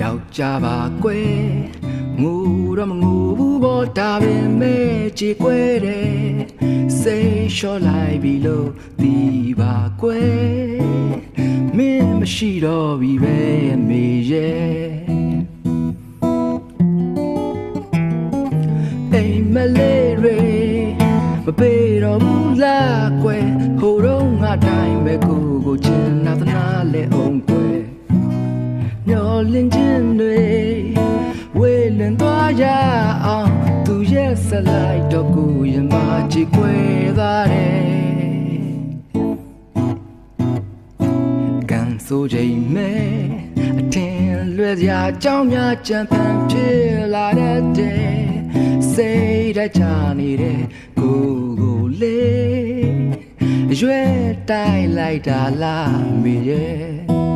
ယောက်ျားပါကွယ်ငိုတော့မငိုဘူးပေါ့ဒါပေမဲ့ကြည်ကွယ်တယ်စိတ်လျှော့လိုက်ပြီလို့ဒီပါကွယ်မင်းမရှိတော့ပြီပဲမေရဲ့အိမ်မလေးရေမပေတော့ဘူးလားကွယ်ဟိုတော့ငါတိုင်းပဲကိုကိုချင်နာသနာလဲအောင်ကွယ် မျောလင်းခြင်းတွေဝေလင်သွားရအောင်သူရဲ့ဆက်လိုက်တော့ကိုရမကြည်ခွဲသားတယ်ကန်ဆိုချိန်မဲ့အထင်လွယ်စရာအကြောင်းများကြံဖန်ဖြစ်လာတဲ့စိတ်ဓာတ်ချနေတဲ့ကိုကိုလေးအရွယ်တိုင်းလိုက်တာလားမေရဲ့